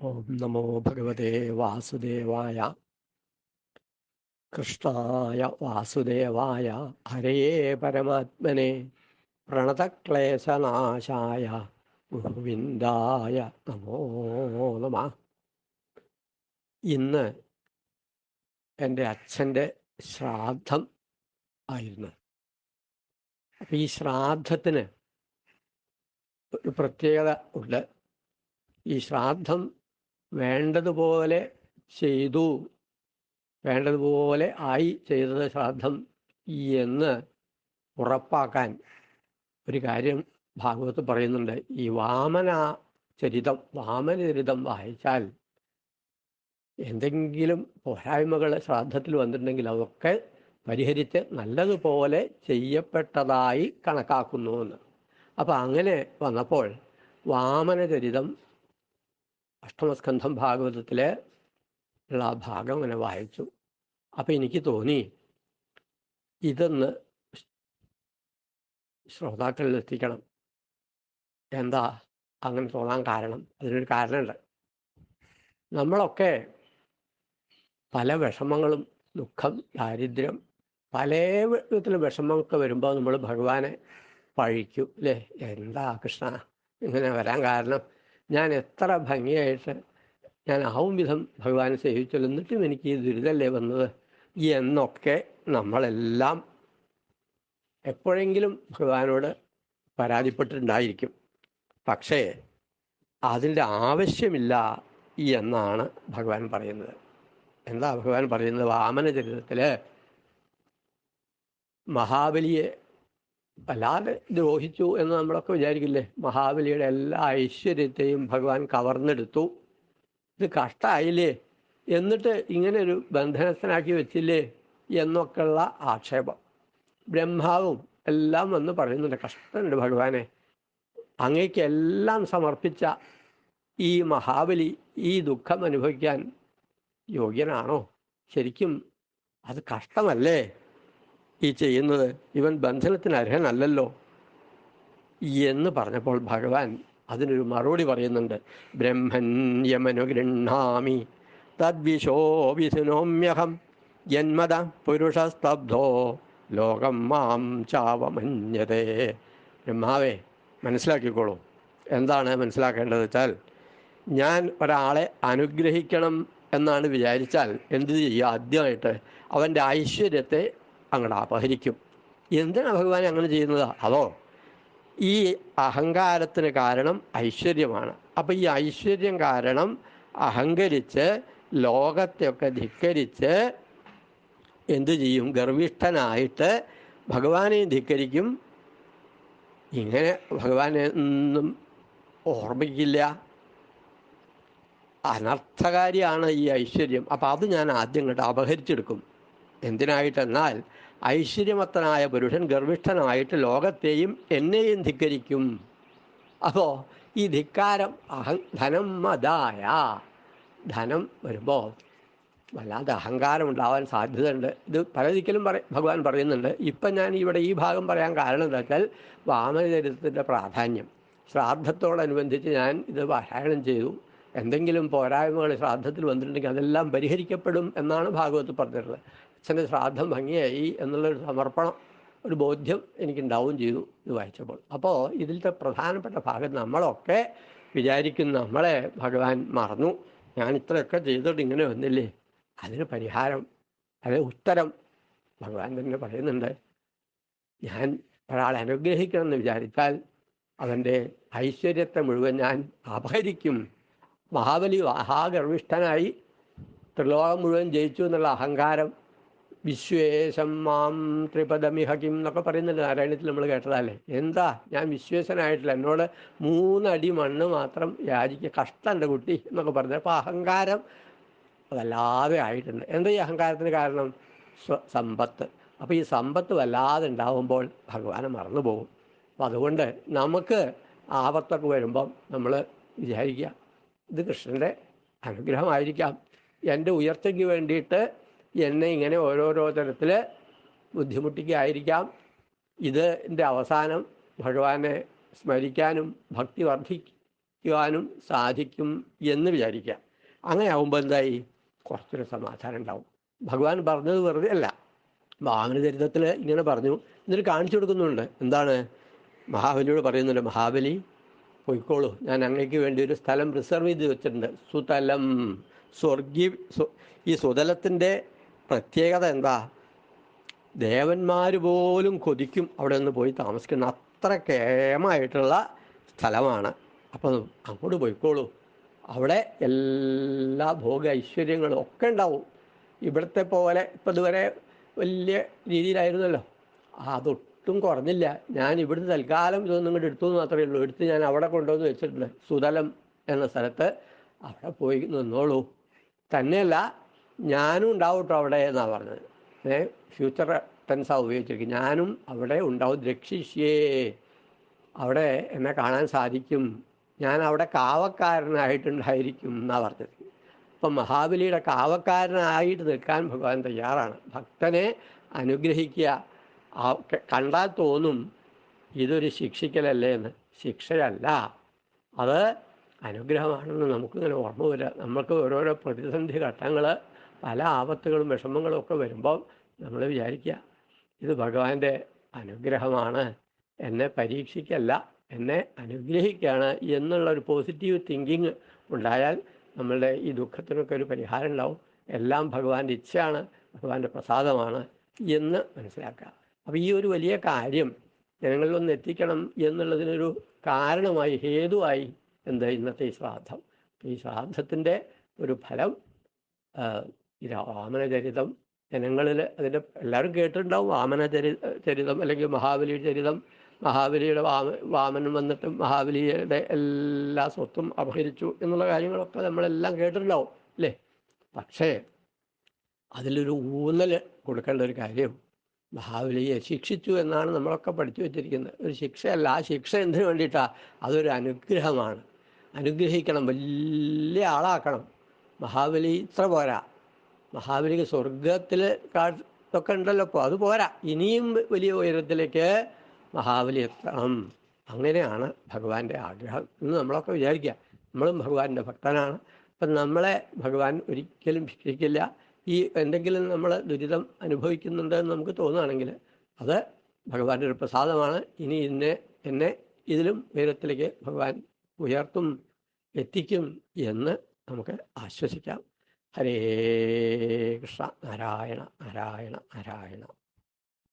ഓം നമോ ഭഗവതേ വാസുദേവായ. കൃഷ്ണായ വാസുദേവായ. ഹരേ പരമാത്മനെ. പ്രണതക്ലേശനാശായ. ഗോവിന്ദായ നമോ നമ. ഇന്ന് എന്റെ അച്ഛന്റെ ശ്രാദ്ധം ആയിരുന്നു. അപ്പം ഈ ശ്രാദ്ധത്തിന് ഒരു പ്രത്യേകത ഉണ്ട്. ഈ ശ്രാദ്ധം വേണ്ടതുപോലെ ചെയ്തു. വേണ്ടതുപോലെ ആയി ചെയ്തത് ശ്രാദ്ധം എന്ന് ഉറപ്പാക്കാൻ ഒരു കാര്യം ഭാഗവത്ത് പറയുന്നുണ്ട്. ഈ വാമന ചരിതം വാമനചരിതം വായിച്ചാൽ എന്തെങ്കിലും പോരായ്മകൾ ശ്രാദ്ധത്തിൽ വന്നിട്ടുണ്ടെങ്കിൽ അതൊക്കെ പരിഹരിച്ച് നല്ലതുപോലെ ചെയ്യപ്പെട്ടതായി കണക്കാക്കുന്നു എന്ന്. അപ്പം അങ്ങനെ വന്നപ്പോൾ വാമനചരിതം അഷ്ടമസ്കന്ധം ഭാഗവതത്തിലെ ഉള്ള ആ ഭാഗം അങ്ങനെ വായിച്ചു. അപ്പം എനിക്ക് തോന്നി ഇതെന്ന് ശ്രോതാക്കളിൽ എത്തിക്കണം. എന്താ അങ്ങനെ തോന്നാൻ കാരണം? അതിനൊരു കാരണമുണ്ട്. നമ്മളൊക്കെ പല വിഷമങ്ങളും ദുഃഖം ദാരിദ്ര്യം പല വിധത്തിലും വിഷമമൊക്കെ വരുമ്പോൾ നമ്മൾ ഭഗവാനെ പഴിക്കും അല്ലേ എന്താ കൃഷ്ണ ഇങ്ങനെ വരാൻ കാരണം? ഞാൻ എത്ര ഭംഗിയായിട്ട് ഞാൻ ആവും വിധം ഭഗവാനെ സേവിച്ചല്ലോ എന്നിട്ടും എനിക്ക് ഈ ദുരിതമല്ലേ വന്നത്? എന്നൊക്കെ നമ്മളെല്ലാം എപ്പോഴെങ്കിലും ഭഗവാനോട് പരാതിപ്പെട്ടിട്ടുണ്ടായിരിക്കും. പക്ഷേ അതിന്റെ ആവശ്യമില്ല എന്നാണ് ഭഗവാൻ പറയുന്നത്. എന്താ ഭഗവാൻ പറയുന്നത്? വാമന ചരിത്രത്തിൽ മഹാബലിയെ വല്ലാതെ ദ്രോഹിച്ചു എന്ന് നമ്മളൊക്കെ വിചാരിക്കില്ലേ? മഹാബലിയുടെ എല്ലാ ഐശ്വര്യത്തെയും ഭഗവാൻ കവർന്നെടുത്തു. ഇത് കഷ്ടമായില്ലേ എന്നിട്ട് ഇങ്ങനെ ഒരു ബന്ധനസ്ഥനാക്കി വെച്ചില്ലേ എന്നൊക്കെയുള്ള ആക്ഷേപം. ബ്രഹ്മാവും എല്ലാം വന്ന് പറയുന്നുണ്ട് കഷ്ടമുണ്ട് ഭഗവാനെ. അങ്ങേക്ക് എല്ലാം സമർപ്പിച്ച ഈ മഹാബലി ഈ ദുഃഖം അനുഭവിക്കാൻ യോഗ്യനാണോ? ശരിക്കും അത് കഷ്ടമല്ലേ? ഈ ചെയ്യുന്നത്. ഇവൻ ബന്ധനത്തിന് അർഹനല്ലല്ലോ എന്ന് പറഞ്ഞപ്പോൾ ഭഗവാൻ അതിനൊരു മറുപടി പറയുന്നുണ്ട്. ബ്രഹ്മൻ ബ്രഹ്മണ്യമനുഗൃഹാമി തദ്വിശോഭിസുനോമ്യഹം ജന്മത പുരുഷസ്തബ്ധോ ലോകം മാം ചാവമന്യതേ. ബ്രഹ്മാവേ മനസ്സിലാക്കിക്കോളൂ. എന്താണ് മനസ്സിലാക്കേണ്ടത് വെച്ചാൽ ഞാൻ ഒരാളെ അനുഗ്രഹിക്കണം എന്നാണ് വിചാരിച്ചാൽ എന്ത് ചെയ്യുക? ആദ്യമായിട്ട് അവന്റെ ഐശ്വര്യത്തെ അങ്ങോട്ട് അപഹരിക്കും. എന്തിനാണ് ഭഗവാൻ അങ്ങനെ ചെയ്യുന്നത്? അതോ ഈ അഹങ്കാരത്തിന് കാരണം ഐശ്വര്യമാണ്. അപ്പം ഈ ഐശ്വര്യം കാരണം അഹങ്കരിച്ച് ലോകത്തെയൊക്കെ ധിക്കരിച്ച് എന്തു ചെയ്യും? ഗർവിഷ്ഠനായിട്ട് ഭഗവാനെയും ധിക്കരിക്കും. ഇങ്ങനെ ഭഗവാനെ ഒന്നും ഓർമ്മിക്കില്ല. അനർത്ഥകാരിയാണ് ഈ ഐശ്വര്യം. അപ്പം അത് ഞാൻ ആദ്യം കണ്ട് അപഹരിച്ചെടുക്കും. എന്തിനായിട്ടെന്നാൽ ഐശ്വര്യമത്തനായ പുരുഷൻ ഗർഭിഷ്ഠനായിട്ട് ലോകത്തെയും എന്നെയും ധിക്കരിക്കും. അപ്പോൾ ഈ ധിക്കാരം അഹം ധനം മതായ ധനം വരുമ്പോൾ വല്ലാതെ അഹങ്കാരം ഉണ്ടാവാൻ സാധ്യതയുണ്ട്. ഇത് പലതിക്കലും പറ ഭഗവാൻ പറയുന്നുണ്ട്. ഇപ്പം ഞാൻ ഇവിടെ ഈ ഭാഗം പറയാൻ കാരണം എന്താ വെച്ചാൽ വാമനചരിത്രത്തിന്റെ പ്രാധാന്യം. ശ്രാദ്ധത്തോടനുബന്ധിച്ച് ഞാൻ ഇത് പാരായണം ചെയ്തു. എന്തെങ്കിലും പോരായ്മകൾ ശ്രാദ്ധത്തിൽ വന്നിട്ടുണ്ടെങ്കിൽ അതെല്ലാം പരിഹരിക്കപ്പെടും എന്നാണ് ഭാഗവത്ത് പറഞ്ഞിട്ടുള്ളത്. അച്ഛന്റെ ശ്രാദ്ധം ഭംഗിയായി എന്നുള്ളൊരു സമർപ്പണം ഒരു ബോധ്യം എനിക്കുണ്ടാവുകയും ചെയ്തു ഇത് വായിച്ചപ്പോൾ. അപ്പോൾ ഇതിലത്തെ പ്രധാനപ്പെട്ട ഭാഗം നമ്മളൊക്കെ വിചാരിക്കുന്ന നമ്മളെ ഭഗവാൻ മറന്നു. ഞാൻ ഇത്രയൊക്കെ ചെയ്തിട്ട് ഇങ്ങനെ വന്നില്ലേ? അതിന് പരിഹാരം അതിന് ഉത്തരം ഭഗവാൻ തന്നെ പറയുന്നുണ്ട്. ഞാൻ ഒരാളെ അനുഗ്രഹിക്കണമെന്ന് വിചാരിച്ചാൽ അവന്റെ ഐശ്വര്യത്തെ മുഴുവൻ ഞാൻ അപഹരിക്കും മഹാബലി മഹാഗർവിഷ്ഠനായി ത്രിലോകം മുഴുവൻ ജയിച്ചു എന്നുള്ള അഹങ്കാരം വിശ്വേശം മാം ത്രിപദമിഹ കിം എന്നൊക്കെ പറയുന്നുണ്ട് നാരായണത്തിൽ നമ്മൾ കേട്ടതല്ലേ? എന്താ? ഞാൻ വിശ്വേശനായിട്ടില്ല. എന്നോട് മൂന്നടി മണ്ണ് മാത്രം യാചിക്കുക. കഷ്ടന്റെ കുട്ടി എന്നൊക്കെ പറഞ്ഞു. അപ്പോൾ അഹങ്കാരം വല്ലാതെ ആയിട്ടുണ്ട്. എന്താ ഈ അഹങ്കാരത്തിന് കാരണം? സ്വ സമ്പത്ത്. അപ്പോൾ ഈ സമ്പത്ത് വല്ലാതെ ഉണ്ടാവുമ്പോൾ ഭഗവാനെ മറന്നു പോകും. അപ്പം അതുകൊണ്ട് നമുക്ക് ആപത്തൊക്കെ വരുമ്പം നമ്മൾ വിചാരിക്കുക ഇത് കൃഷ്ണന്റെ അനുഗ്രഹമായിരിക്കാം. എന്റെ ഉയർച്ചയ്ക്ക് വേണ്ടിയിട്ട് എന്നെ ഇങ്ങനെ ഓരോരോ തരത്തിൽ ബുദ്ധിമുട്ടിക്കായിരിക്കാം ഇത് എന്റെ അവസാനം ഭഗവാനെ സ്മരിക്കാനും ഭക്തി വർദ്ധിക്കുവാനും സാധിക്കും എന്ന് വിചാരിക്കാം. അങ്ങനെ ആകുമ്പോൾ എന്തായി? കുറച്ചൊരു സമാധാനം ഉണ്ടാവും. ഭഗവാൻ പറഞ്ഞത് വെറുതെ അല്ല. വാമന ചരിത്രത്തിൽ ഇങ്ങനെ പറഞ്ഞു. എന്നിട്ട് കാണിച്ചു കൊടുക്കുന്നുണ്ട്. എന്താണ്? മഹാബലിയോട് പറയുന്നുണ്ട് മഹാബലി പോയിക്കോളൂ. ഞാൻ അങ്ങേക്ക് വേണ്ടി ഒരു സ്ഥലം റിസർവ് ചെയ്ത് വെച്ചിട്ടുണ്ട്. സുതലം. സ്വർഗീ ഈ സുതലത്തിന്റെ പ്രത്യേകത എന്താ ദേവന്മാർ പോലും കൊതിക്കും അവിടെ നിന്ന് പോയി താമസിക്കുന്ന അത്ര കേമായിട്ടുള്ള സ്ഥലമാണ്. അപ്പോൾ അങ്ങോട്ട് പോയിക്കോളൂ. അവിടെ എല്ലാ ഭോഗ ഐശ്വര്യങ്ങളും ഒക്കെ ഉണ്ടാവും. ഇവിടുത്തെ പോലെ ഇപ്പം ഇതുവരെ വലിയ രീതിയിലായിരുന്നല്ലോ. അതൊട്ടും കുറഞ്ഞില്ല. ഞാൻ ഇവിടുന്ന് തൽക്കാലം ഇതൊന്നും ഇങ്ങോട്ട് എടുത്തു മാത്രമേ ഉള്ളൂ. എടുത്ത് ഞാൻ അവിടെ കൊണ്ടുവന്ന് വെച്ചിട്ടുണ്ട്. സുതലം എന്ന സ്ഥലത്ത് അവിടെ പോയി നിന്നോളൂ. തന്നെയല്ല ഞാനും ഉണ്ടാവും കേട്ടോ അവിടെ എന്നാണ് പറഞ്ഞത്. ഏ ഫ്യൂച്ചർ ടെൻസാണ് ഉപയോഗിച്ചിരിക്കുന്നത് ഞാനും അവിടെ ഉണ്ടാവും. രക്ഷിഷ്യേ അവിടെ എന്നെ കാണാൻ സാധിക്കും. ഞാൻ അവിടെ കാവക്കാരനായിട്ടുണ്ടായിരിക്കും എന്നാണ് പറഞ്ഞത്. അപ്പം മഹാബലിയുടെ കാവക്കാരനായിട്ട് നിൽക്കാൻ ഭഗവാൻ തയ്യാറാണ്. ഭക്തനെ അനുഗ്രഹിക്കുക. കണ്ടാൽ തോന്നും ഇതൊരു ശിക്ഷിക്കലല്ലേ എന്ന്. ശിക്ഷയല്ല. അത് അനുഗ്രഹമാണെന്ന് നമുക്കിങ്ങനെ ഓർമ്മ വരിക നമുക്ക് ഓരോരോ പ്രതിസന്ധി ഘട്ടങ്ങൾ പല ആപത്തുകളും വിഷമങ്ങളും ഒക്കെ വരുമ്പോൾ നമ്മൾ വിചാരിക്കുക ഇത് ഭഗവാന്റെ അനുഗ്രഹമാണ് എന്നെ പരീക്ഷിക്കല്ല എന്നെ അനുഗ്രഹിക്കുകയാണ് എന്നുള്ള ഒരു പോസിറ്റീവ് തിങ്കിങ് ഉണ്ടായാൽ നമ്മളുടെ ഈ ദുഃഖത്തിനൊക്കെ ഒരു പരിഹാരം ഉണ്ടാവും. എല്ലാം ഭഗവാന്റെ ഇച്ഛയാണ് ഭഗവാന്റെ പ്രസാദമാണ് എന്ന് മനസ്സിലാക്കുക. അപ്പോൾ ഈ ഒരു വലിയ കാര്യം ജനങ്ങളിലൊന്ന് എത്തിക്കണം എന്നുള്ളതിനൊരു കാരണമായി ഹേതുവായി എന്ത് ഇന്നത്തെ ഈ ശ്രാദ്ധം? ഈ ശ്രാദ്ധത്തിന്റെ ഒരു ഫലം ഈ വാമനചരിതം ജനങ്ങളിൽ അതിന്റെ എല്ലാവരും കേട്ടിട്ടുണ്ടാവും. വാമന ചരി ചരിതം അല്ലെങ്കിൽ മഹാബലി ചരിതം. മഹാബലിയുടെ വാമ വാമനൻ വന്നിട്ട് മഹാബലിയുടെ എല്ലാ സ്വത്തും അപഹരിച്ചു എന്നുള്ള കാര്യങ്ങളൊക്കെ നമ്മളെല്ലാം കേട്ടിട്ടുണ്ടാവും അല്ലേ? പക്ഷേ അതിലൊരു ഊന്നൽ കൊടുക്കേണ്ട ഒരു കാര്യം മഹാബലിയെ ശിക്ഷിച്ചു എന്നാണ് നമ്മളൊക്കെ പഠിച്ചു വെച്ചിരിക്കുന്നത്. ഒരു ശിക്ഷയല്ല ആ ശിക്ഷ എന്തിനു വേണ്ടിയിട്ടാണ് അതൊരു അനുഗ്രഹമാണ്. അനുഗ്രഹിക്കണം വലിയ ആളാക്കണം. മഹാബലി ഇത്ര പോരാ. മഹാബലിക്ക് സ്വർഗത്തിൽ കാട്ടൊക്കെ ഉണ്ടല്ലോ. ഇപ്പോൾ അത് പോരാ. ഇനിയും വലിയ ഉയരത്തിലേക്ക് മഹാബലി എത്തണം. അങ്ങനെയാണ് ഭഗവാന്റെ ആഗ്രഹം എന്ന് നമ്മളൊക്കെ വിചാരിക്കുക. നമ്മളും ഭഗവാന്റെ ഭക്തനാണ്. അപ്പം നമ്മളെ ഭഗവാൻ ഒരിക്കലും ഭിക്ഷിക്കില്ല. ഈ എന്തെങ്കിലും നമ്മൾ ദുരിതം അനുഭവിക്കുന്നുണ്ട് എന്ന് നമുക്ക് തോന്നുകയാണെങ്കിൽ അത് ഭഗവാന്റെ ഒരു പ്രസാദമാണ്. ഇനി ഇന്നെ എന്നെ ഇതിലും ഉയരത്തിലേക്ക് ഭഗവാൻ ഉയർത്തും എത്തിക്കും എന്ന് നമുക്ക് ആശ്വസിക്കാം. ഹരേ കൃഷ്ണ നാരായണ നാരായണ നാരായണ